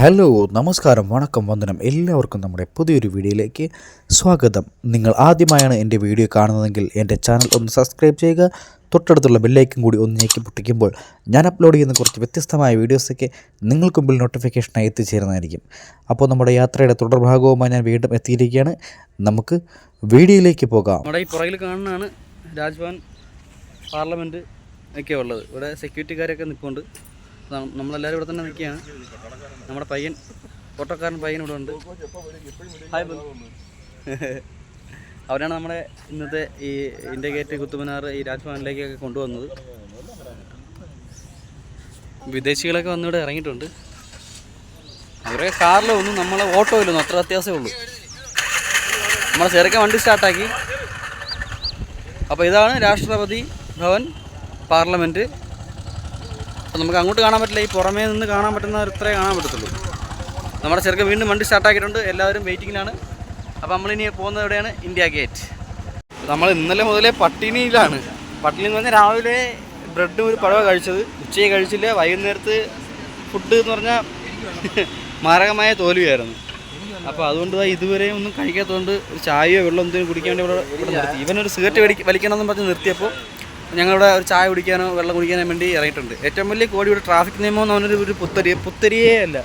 Hello നമസ്കാരം വണക്കം വന്ദനം. എല്ലാവർക്കും നമ്മുടെ പുതിയൊരു വീഡിയോയിലേക്ക് സ്വാഗതം. നിങ്ങൾ ആദ്യമായാണ് എന്റെ വീഡിയോ കാണുന്നതെങ്കിൽ എന്റെ ചാനൽ ഒന്ന് സബ്സ്ക്രൈബ് ചെയ്യുക തൊട്ടടുത്തുള്ള ബെല്ലൈക്കും കൂടി ഒന്ന് ഞെക്കി പൊട്ടിക്കുമ്പോൾ ഞാൻ അപ്ലോഡ് ചെയ്യുന്ന കുറച്ച് വ്യത്യസ്തമായ വീഡിയോസൊക്കെ നിങ്ങൾക്ക് മുമ്പിൽ നോട്ടിഫിക്കേഷനായി എത്തിച്ചേരുന്നതായിരിക്കും. അപ്പോൾ നമ്മുടെ യാത്രയുടെ തുടർഭാഗവുമായി ഞാൻ വീണ്ടും എത്തിയിരിക്കുകയാണ്. നമുക്ക് വീഡിയോയിലേക്ക് പോകാം. നമ്മുടെ ഈ പുറകിൽ കാണുന്നതാണ് രാജ്ഭവൻ പാർലമെന്റ് ഒക്കെ ഉള്ളത് ഇവിടെ സെക്യൂരിറ്റിക്കാരൊക്കെ നിൽപ്പുണ്ട് നമ്മളെല്ലാവരും ഇവിടെ തന്നെ നിൽക്കുകയാണ്. നമ്മുടെ പയ്യൻ ഓട്ടോക്കാരൻ പയ്യൻ ഇവിടെ ഉണ്ട്. അവരാണ് നമ്മുടെ ഇന്നത്തെ ഈ ഇന്ത്യ ഗേറ്റ് കുത്തുമിനാർ ഈ രാജ്ഭവനിലേക്കൊക്കെ കൊണ്ടുവന്നത്. വിദേശികളൊക്കെ വന്നിവിടെ ഇറങ്ങിയിട്ടുണ്ട്. അവരെ കാറിലൊന്നും നമ്മളെ ഓട്ടോയിലൊന്നും അത്ര അത്യാവശ്യമേ ഉള്ളൂ. നമ്മളെ ചെറുക്കൻ വണ്ടി സ്റ്റാർട്ടാക്കി. അപ്പോൾ ഇതാണ് രാഷ്ട്രപതി ഭവൻ പാർലമെന്റ് അപ്പോൾ നമുക്ക് അങ്ങോട്ട് കാണാൻ പറ്റില്ല. ഈ പുറമേ നിന്ന് കാണാൻ പറ്റുന്ന ഇത്രേ കാണാൻ പറ്റത്തുള്ളൂ. നമ്മുടെ ചെറുക്കൻ വീണ്ടും വണ്ടി സ്റ്റാർട്ടാക്കിയിട്ടുണ്ട് എല്ലാവരും വെയിറ്റിങ്ങിലാണ് അപ്പോൾ നമ്മളിനി പോകുന്നത് എവിടെയാണ്? ഇന്ത്യ ഗേറ്റ് നമ്മൾ ഇന്നലെ മുതലേ പട്ടിണിയിലാണ്. പട്ടിണി എന്ന് പറഞ്ഞാൽ രാവിലെ ബ്രെഡും ഒരു പഴവ കഴിച്ചത്. ഉച്ചയെ കഴിച്ചില്ല. വൈകുന്നേരത്ത് ഫുഡ് എന്ന് പറഞ്ഞാൽ മാരകമായ തോൽവിയായിരുന്നു. അപ്പോൾ അതുകൊണ്ട് ഇതുവരെ ഒന്നും കഴിക്കാത്തതുകൊണ്ട് ഒരു ചായയോ വെള്ളം എന്തെങ്കിലും കുടിക്കാൻ വേണ്ടി ഇവിടെ ഇവിടെ നിർത്തി. ഇവനൊരു സിഗരറ്റ് വലി വലിക്കണമെന്ന് പറഞ്ഞ് നിർത്തിയപ്പോൾ ഞങ്ങളിവിടെ ഒരു ചായ കുടിക്കാനോ വെള്ളം കുടിക്കാനോ വേണ്ടി ഇറങ്ങിയിട്ടുണ്ട്. ഏറ്റവും വലിയ കോടി ഇവിടെ ട്രാഫിക് നിയമം എന്ന് പറഞ്ഞൊരു ഒരു പുത്തരി പുത്തരിയേ അല്ല.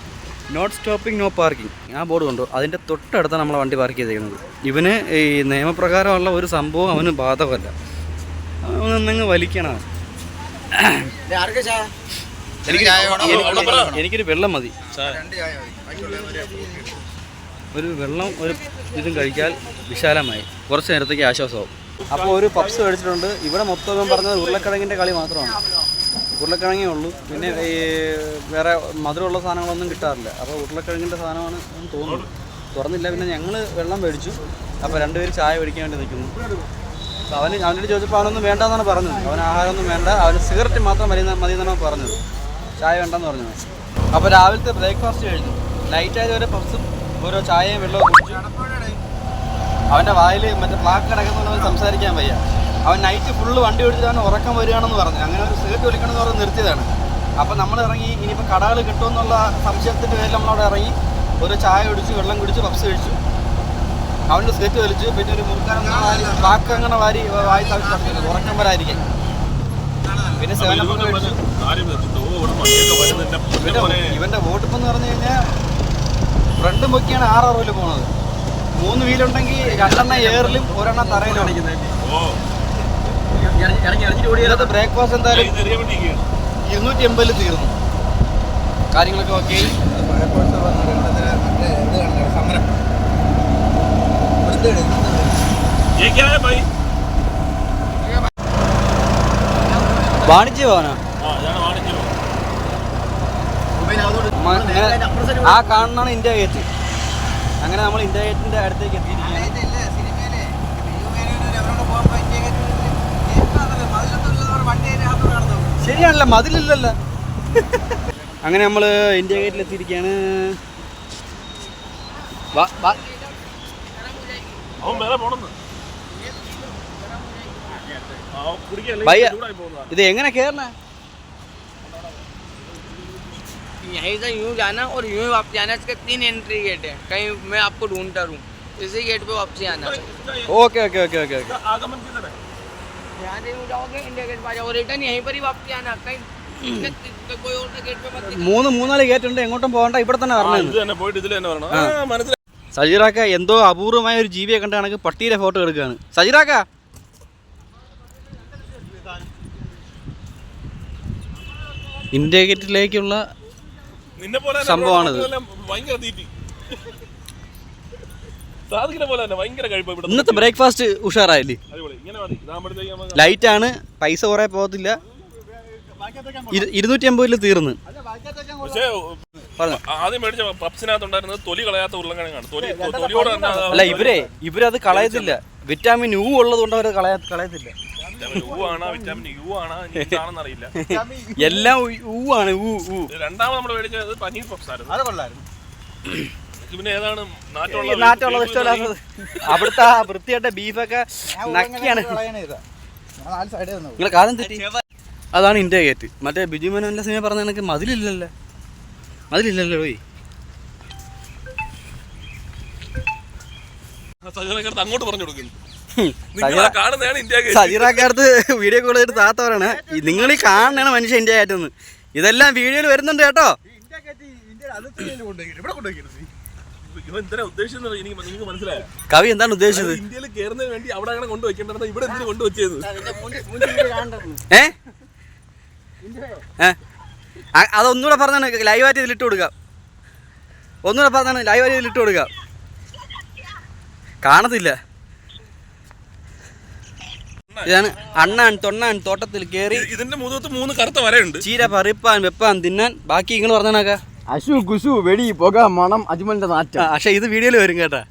നോട്ട് സ്റ്റോപ്പിംഗ് നോ പാർക്കിംഗ് ആ ബോർഡ് കൊണ്ടു. അതിന്റെ തൊട്ടടുത്താണ് നമ്മളെ വണ്ടി പാർക്ക് ചെയ്തിരിക്കുന്നത് ഇവന് ഈ നിയമപ്രകാരമുള്ള ഒരു സംഭവം അവന് ബാധകമല്ല. അവനൊന്നങ്ങ് വലിക്കണം. എനിക്ക് എനിക്ക് എനിക്കൊരു വെള്ളം മതി. ഒരു വെള്ളം ഒരു ഇതും കഴിച്ചാൽ വിശാലമായി. കുറച്ച് നേരത്തേക്ക് ആശ്വാസമാവും. അപ്പോൾ ഒരു പപ്സ് കഴിച്ചിട്ടുണ്ട് ഇവിടെ മൊത്തം പറഞ്ഞത് ഉരുളക്കിഴങ്ങിന്റെ കളി മാത്രമാണ്. ഉരുളക്കിഴങ്ങേ ഉള്ളൂ. പിന്നെ ഈ വേറെ മധുരമുള്ള സാധനങ്ങളൊന്നും കിട്ടാറില്ല. അപ്പോൾ ഉരുളക്കിഴങ്ങിന്റെ സാധനമാണ് എന്ന് തോന്നുന്നു. തുറന്നില്ല. പിന്നെ ഞങ്ങൾ വെള്ളം മേടിച്ചു. അപ്പോൾ രണ്ടുപേരും ചായ മേടിക്കാൻ വേണ്ടി നിൽക്കുന്നു. അപ്പോൾ അവന് അവനോട് ചോദിച്ചപ്പോൾ അവനൊന്നും വേണ്ടെന്നാണ് പറഞ്ഞത്. അവൻ ആഹാരമൊന്നും വേണ്ട. അവന് സിഗരറ്റ് മാത്രം മതി മതി എന്നാണ് പറഞ്ഞത്. ചായ വേണ്ടെന്ന് പറഞ്ഞു അപ്പോൾ രാവിലത്തെ ബ്രേക്ക്ഫാസ്റ്റ് കഴിഞ്ഞു. ലൈറ്റ് ആയതുവരെ പപ്സും ഓരോ ചായയും വെള്ളവും കുടിച്ചു അവന്റെ വായിൽ മറ്റേ പ്ലാക്ക് കിടക്കുന്നവൻ സംസാരിക്കാൻ വയ്യ. അവൻ നൈറ്റ് ഫുള്ള് വണ്ടി ഓടിച്ചിട്ട് അവൻ ഉറക്കം വരികയാണെന്ന് പറഞ്ഞു. അങ്ങനെ ഒരു സിഗരറ്റ് വലിക്കണമെന്ന് പറഞ്ഞ് നിർത്തിയതാണ്. അപ്പോൾ നമ്മൾ ഇറങ്ങി ഇനിയിപ്പോൾ കടകൾ കിട്ടുമെന്നുള്ള സംശയത്തിന്റെ പേരിൽ നമ്മളവിടെ ഇറങ്ങി. ഒരു ചായ കുടിച്ചു വെള്ളം കുടിച്ച് പപ്സ് കഴിച്ചു. അവന്റെ സിഗരറ്റ് വലിച്ചു. പിന്നെ ഒരു മുറുക്കാൻ അങ്ങനെ വാരി പ്ലാക്ക് അങ്ങനെ വാരി വായി തളിച്ചു ഉറക്കം വരാതിരിക്കാൻ. പിന്നെ സേവനപ്പൊക്കെ കഴിച്ചു. ഇവന്റെ ഇവന്റെ വോട്ടിപ്പ് എന്ന് പറഞ്ഞു കഴിഞ്ഞാൽ ഫ്രണ്ട് നോക്കിയാണ് ആറ് അറുപതിൽ പോണത് മൂന്ന് വീലുണ്ടെങ്കിൽ രണ്ടെണ്ണം എയറിലും ഒരെണ്ണം തറയിലും അടിക്കുന്നത്. ബ്രേക്ക്ഫാസ്റ്റ് എന്തായാലും ഇരുന്നൂറ്റി എൺപതിൽ തീർന്നു. കാര്യങ്ങളൊക്കെ ഓക്കെ വാണിജ്യ ഭവനാണ് ആ കാണുന്നതാണ് ഇന്ത്യ ഗേറ്റ് അങ്ങനെ നമ്മൾ ഇന്ത്യ ഗേറ്റിന്റെ അടുത്തേക്ക് എത്തിയിരിക്കുകയാണ്. ശരിയാണല്ലോ മതിലില്ലല്ലോ. അങ്ങനെ നമ്മൾ ഇന്ത്യ ഗേറ്റിൽ എത്തിയിരിക്കുകയാണ്. ഇത് എങ്ങനെ കേറണ? यहीं से यूं जाना और यूं ही वापस जाना इसके तीन एंट्री गेट है कहीं मैं आपको ढूंढता रहूँ इसी गेट पे वापसी आना okay okay okay okay okay आगमन किधर है यहाँ से यूं जाओगे इंडिया गेट पर जाओगे रिटर्न यहीं पर ही वापसी आना कहीं कोई और गेट पे मत മൂന്ന് മൂന്നാല് ഗേറ്റ് ഉണ്ട് എങ്ങോട്ടും പോകണ്ട ഇവിടെ തന്നെ ആ, വരണം ഇത് തന്നെ പോയിട്ട് ഇതിൽ തന്നെ വരണം ആ, മനസ്സിലായി സജീറാക്ക എന്തോ അപൂർവമായ ഒരു ജീവിയെ കണ്ട കണക്ക് പട്ടിയുടെ ഫോട്ടോ എടുക്കുകയാണ് സജീറാക്ക ഇന്ത്യ ഗേറ്റിലേക്കുള്ള നിന്നെ പോലെ തന്നെ സംഭവമാണിത്. ഇന്നത്തെ ബ്രേക്ക്ഫാസ്റ്റ് ഉഷാറായില്ലേ? ലൈറ്റ് ആണ്. പൈസ കുറെ പോകത്തില്ല. ഇരു- ഇരുന്നൂറ്റി അമ്പതിൽ തീർന്ന് അല്ല ഇവരെ ഇവരത് കളയത്തില്ല. വിറ്റാമിൻ യു ഉള്ളത് കൊണ്ട് അവർ കളയ കളയത്തില്ല. വിറ്റാമിൻ യു ആണോ വിറ്റാമിൻ യു ആണോ എന്താണെന്ന് അറിയില്ല എല്ലാം ഊ ആണ് ഊ ഊ. രണ്ടാമത് നമ്മൾ മേടിച്ചത് പനീർ പപ്സ് ആയിരുന്നു. അത് കൊള്ളായിരുന്നു. പിന്നെ ഏതാണ് നാട്ടുള്ളത് ഇഷ്ടമല്ലാത്തത് അവിടുത്തെ വൃത്തിയായിട്ട് ബീഫൊക്കെ നക്കിയാണ്. നിങ്ങളെ കാലം തെറ്റി അതാണ് ഇന്ത്യ ഗേറ്റ് മറ്റേ ബിജു മനോന്റെ സിനിമ പറഞ്ഞ എനിക്ക് മതിലില്ലല്ലേ. മതിലില്ലല്ലോ പോയി. അങ്ങോട്ട് പറഞ്ഞു കൊടുക്കുന്നു. സജീറാക്കാരത്ത് വീഡിയോ കോൾ ചെയ്തിട്ട് താത്തവരാണ്. നിങ്ങൾ ഈ കാണണ മനുഷ്യ ഇന്ത്യ ആയിട്ടെന്ന്. ഇതെല്ലാം വീഡിയോയിൽ വരുന്നുണ്ട് കേട്ടോ. കവി എന്താണ് ഉദ്ദേശിച്ചത്? ഇന്ത്യയിൽ കയറുന്നതിന് വേണ്ടി അവിടെ അങ്ങനെ കൊണ്ടുവയ്ക്കേണ്ടത് ഇവിടെ എന്തിനു കൊണ്ടുവച്ചത് ഏ? അതൊന്നുകൂടെ പറഞ്ഞാണ് ലൈവായിട്ട് ഇതിലിട്ട് കൊടുക്കാം. ഒന്നുകൂടെ പറഞ്ഞാണ് ലൈവായിട്ട് ഇതിലിട്ട് കൊടുക്കാം. കാണത്തില്ല. ഇതാണ് അണ്ണാൻ തൊണ്ണാൻ തോട്ടത്തിൽ കയറി ഇതിന്റെ മുഖത്ത് മൂന്ന് കറുത്ത വരയുണ്ട്. ചീര പറിപ്പാൻ വെപ്പാൻ തിന്നാൻ. ബാക്കി നിങ്ങൾ പറഞ്ഞാക്ക അശു കുശു വെടി പുക മണം അജ്മലിന്റെ നാറ്റം. പക്ഷെ ഇത് വീഡിയോയിൽ വരും കേട്ടാ.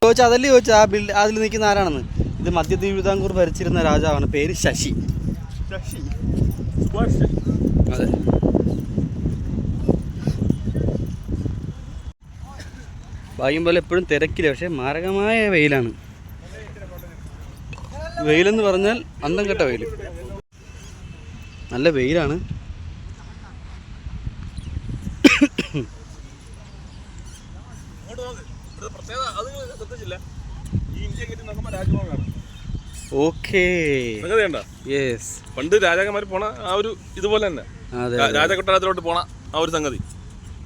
ചോദിച്ചാൽ അതല്ലേ ചോദിച്ചാൽ ആ ബിൽഡ് അതിൽ നിൽക്കുന്ന ആരാണെന്ന്? ഇത് മധ്യ തിരുവിതാംകൂർ ഭരിച്ചിരുന്ന രാജാവാണ്. പേര് ശശി. അതെ. ഭാഗ്യം പോലെ എപ്പോഴും തിരക്കില്ല പക്ഷെ മാരകമായ വെയിലാണ്. വെയിലെന്ന് പറഞ്ഞാൽ അന്തം കെട്ട വെയിൽ. നല്ല വെയിലാണ്. യെസ് പണ്ട് രാജാക്കന്മാർ പോണ ആ ഒരു ഇതുപോലെ തന്നെ. രാജകൊട്ടാരത്തിലോട്ട് പോണ ആ ഒരു സംഗതി.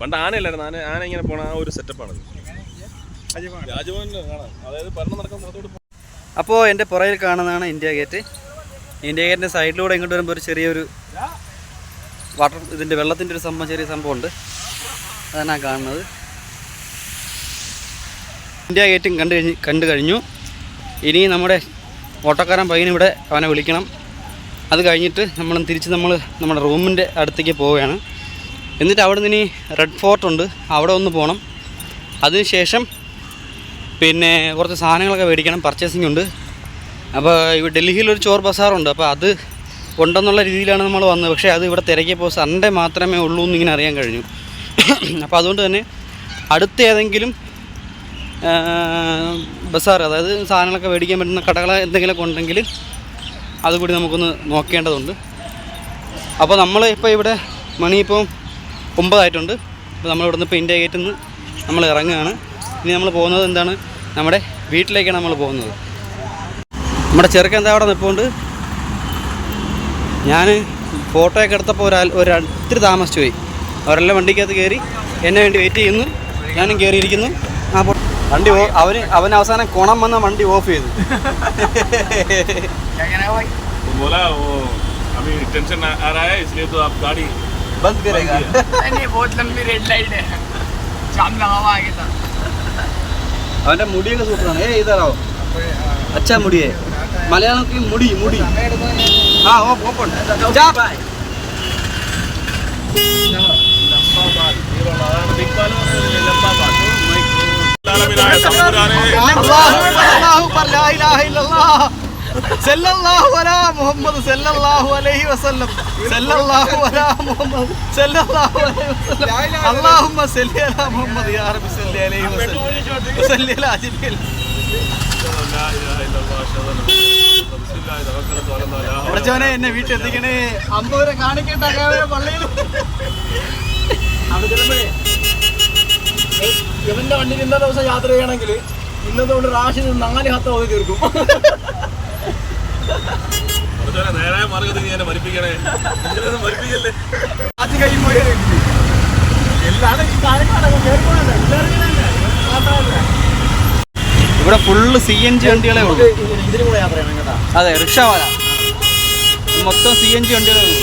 പണ്ട് ആനയല്ലായിരുന്നു. ആന ആന ഇങ്ങനെ പോണ ആ ഒരു സെറ്റപ്പാണ് രാജഭവനിൽ കാണാം അതായത് ഭരണം നടക്കുന്ന സ്ഥലത്തോട്ട് അപ്പോൾ എന്റെ പുറയിൽ കാണുന്നതാണ് ഇന്ത്യ ഗേറ്റ്. ഇന്ത്യ ഗേറ്റിന്റെ സൈഡിലൂടെ ഇങ്ങോട്ട് വരുമ്പോൾ ഒരു ചെറിയൊരു വാട്ടർ ഇതിന്റെ വെള്ളത്തിന്റെ ഒരു സംഭവം ചെറിയ സംഭവമുണ്ട്. അതാണ് കാണുന്നത്. ഇന്ത്യ ഗേറ്റും കണ്ടു കഴിഞ്ഞ് കണ്ടു കഴിഞ്ഞു. ഇനി നമ്മുടെ ഓട്ടോക്കാരൻ പയ്യനിവിടെ അവനെ വിളിക്കണം. അത് കഴിഞ്ഞിട്ട് നമ്മൾ തിരിച്ച് നമ്മൾ നമ്മുടെ റൂമിന്റെ അടുത്തേക്ക് പോവുകയാണ്. എന്നിട്ട് അവിടെ നിന്ന് ഇനി റെഡ് ഫോർട്ട് ഉണ്ട് അവിടെ ഒന്ന് പോകണം അതിനുശേഷം പിന്നെ കുറച്ച് സാധനങ്ങളൊക്കെ മേടിക്കണം. പർച്ചേസിംഗ് ഉണ്ട്. അപ്പോൾ ഇവിടെ ഡൽഹിയിലൊരു ചോർ ബസാറുണ്ട്. അപ്പോൾ അത് ഉണ്ടെന്നുള്ള രീതിയിലാണ് നമ്മൾ വന്നത്. പക്ഷേ അത് ഇവിടെ തിരക്കിയപ്പോൾ സൺഡേ മാത്രമേ ഉള്ളൂ എന്ന് ഇങ്ങനെ അറിയാൻ കഴിഞ്ഞു. അപ്പോൾ അതുകൊണ്ട് തന്നെ അടുത്ത ഏതെങ്കിലും ബസാർ അതായത് സാധനങ്ങളൊക്കെ മേടിക്കാൻ പറ്റുന്ന കടകൾ എന്തെങ്കിലുമൊക്കെ ഉണ്ടെങ്കിൽ അതുകൂടി നമുക്കൊന്ന് നോക്കേണ്ടതുണ്ട്. അപ്പോൾ നമ്മൾ ഇപ്പോൾ ഇവിടെ മണി ഇപ്പോൾ ഒമ്പതായിട്ടുണ്ട്. അപ്പോൾ നമ്മൾ ഇവിടുന്ന് ഇപ്പോൾ ഇന്ത്യ ഗേറ്റിൽ നിന്ന് നമ്മൾ ഇറങ്ങുകയാണ്. ഇനി നമ്മൾ പോകുന്നത് എന്താണ്? നമ്മുടെ വീട്ടിലേക്കാണ് നമ്മൾ പോകുന്നത് നമ്മുടെ ചെറുക്കൻ എന്താ അവിടെ നിൽപ്പുണ്ട് ഞാൻ ഫോട്ടോയൊക്കെ എടുത്തപ്പോൾ ഒരാൾ ഒരു ഒത്തിരി താമസിച്ചു പോയി അവരെല്ലാം വണ്ടിക്കകത്ത് കയറി എന്നെ വേണ്ടി വെയിറ്റ് ചെയ്യുന്നു ഞാനും കയറിയിരിക്കുന്നു ആ പോ- വണ്ടി ഓ അവന് അവൻ അവസാനം കുണം വന്ന വണ്ടി ഓഫ് ചെയ്തു तो बोला वो अभी टेंशन आ आ रहा है इसलिए तो आप गाड़ी ബന്ദ് കരേഗാ नहीं बहुत लंबी रेड लाइट है सामने हवा आगे था അവന്റെ മുടിയൊക്കെ സൂപ്പറാണ്. ഏ ഇതാറോ അച്ഛ മുടിയെ. മലയാളത്തിൽ മുടി മുടി. ആ ഓ ഓപ്പൺ അള്ളാഹു അള്ളാഹു ലാ ഇലാഹ ഇല്ലല്ലാഹ് സല്ലല്ലാഹു അലാ മുഹമ്മദ് അലൈഹി വസല്ലം. അലാ മുഹമ്മദ് അലൈഹി അല്ലാഹുമ്മ അലാ യാ റബ്ബി അലൈഹി എന്നെ വീട്ടിൽ എത്തിക്കണേ അമ്പൂരെ കാണിക്കട്ടെ പള്ളിയിൽ. ഇവന്റെ വണ്ടിയിൽ ഇന്നത്തെ ദിവസം യാത്ര ചെയ്യണമെങ്കിൽ ഇന്നത്തെ കൊണ്ട് റാഷിന് നാല് ഹത്ത ഓതി തീർക്കും. നേരായ മാർഗത്തിൽ നീ എന്നെ മരിപ്പിക്കണേ. ഇങ്ങനെയൊന്നും മരിപ്പിക്കല്ലേ? അത് കഴിയുമ്പോൾ എല്ലാവരും ഈ ഇവിടെ ഫുള്ള് സി എൻ ജി വണ്ടികളെ ഉള്ളൂ. അതെ റിക്ഷാവാല. മൊത്തം സി എൻ ജി വണ്ടികളെ ഉള്ളൂ.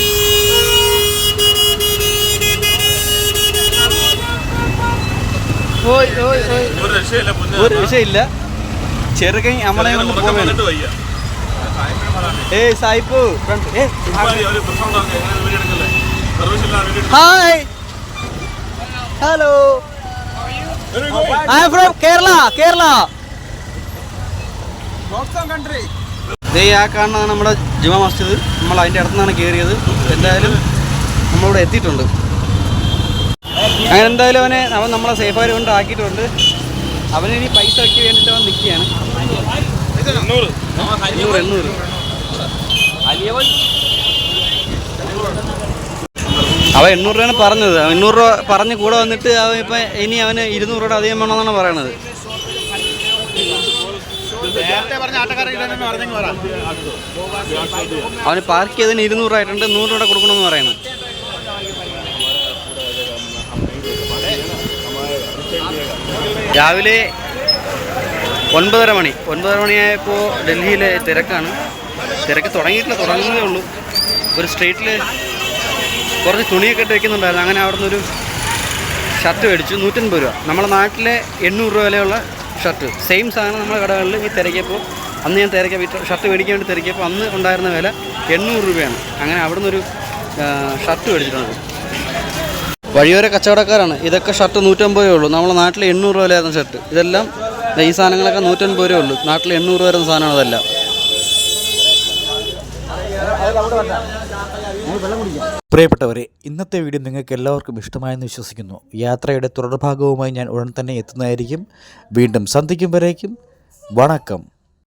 ഓയ് ഓയ് ഓയ്. ഒരു വിഷയമില്ല രക്ഷയില്ല. ചെറുകൈ നമ്മളെ കൊണ്ട് പോകാൻ ഏയ് hi hello I from Kerala Kerala ആ കാണുന്നതാണ് നമ്മുടെ ജുമാ മസ്ജിദ്. നമ്മൾ അതിന്റെ അടുത്തുനിന്നാണ് കയറിയത്. എന്തായാലും നമ്മളിവിടെ എത്തിയിട്ടുണ്ട്. അങ്ങനെ എന്തായാലും അവനെ അവൻ നമ്മളെ സേഫായി കൊണ്ട് ആക്കിയിട്ടുണ്ട്. അവനി പൈസ വെക്കി വേണ്ടിയിട്ട് അവൻ നിൽക്കുകയാണ്. എണ്ണൂറ്. എണ്ണൂറ്. എണ്ണൂറ് രൂപയാണ് പറഞ്ഞത്. എണ്ണൂറ് രൂപ പറഞ്ഞ് കൂടെ വന്നിട്ട് അവൻ ഇപ്പം ഇനി അവന് ഇരുന്നൂറ് രൂപ അധികം വേണമെന്നാണ് പറയണത്. അവന് പാർക്ക് ചെയ്തതിന് ഇരുന്നൂറ് ആയിട്ടുണ്ട്. നൂറ് രൂപ കൊടുക്കണമെന്ന് പറയണം. രാവിലെ ഒൻപതര മണി. ഒൻപതര മണിയായപ്പോൾ ഡൽഹിയിലെ തിരക്കാണ്. തിരക്ക് തുടങ്ങിയിട്ടില്ല തുടങ്ങുന്നേ ഉള്ളൂ. ഒരു സ്ട്രീറ്റിൽ കുറച്ച് തുണിയൊക്കെ ഇട്ട് വെക്കുന്നുണ്ടായിരുന്നു. അങ്ങനെ അവിടെ നിന്നൊരു ഷർട്ട് മേടിച്ചു. നൂറ്റൻപത് രൂപ. നമ്മുടെ നാട്ടിലെ എണ്ണൂറ് രൂപ വിലയുള്ള ഷർട്ട്. സെയിം സാധനം നമ്മുടെ കടകളിൽ ഈ തിരക്കിയപ്പോൾ അന്ന് ഞാൻ തിരക്കിയ ഷർട്ട് മേടിക്കാൻ വേണ്ടി തിരക്കിയപ്പോൾ അന്ന് ഉണ്ടായിരുന്ന വില എണ്ണൂറ് രൂപയാണ്. അങ്ങനെ അവിടെ നിന്നൊരു ഷർട്ട് മേടിച്ചിട്ടുണ്ട്. വഴിയോര കച്ചവടക്കാരാണ്. ഇതൊക്കെ ഷർട്ട് നൂറ്റമ്പതേ ഉള്ളൂ. നമ്മുടെ നാട്ടിൽ എണ്ണൂറ് രൂപ വിലയായിരുന്ന ഷർട്ട്. ഇതെല്ലാം ഈ സാധനങ്ങളൊക്കെ നൂറ്റൻപത് രൂപ ഉള്ളൂ. നാട്ടിൽ എണ്ണൂറ് വരുന്ന സാധനമാണ് പ്രിയപ്പെട്ടവരെ ഇന്നത്തെ വീഡിയോ നിങ്ങൾക്ക് എല്ലാവർക്കും ഇഷ്ടമായെന്ന് വിശ്വസിക്കുന്നു. യാത്രയുടെ തുടർഭാഗവുമായി ഞാൻ ഉടൻ തന്നെ എത്തുന്നതായിരിക്കും. വീണ്ടും സന്ധിക്കും വരേക്കും. വണക്കം.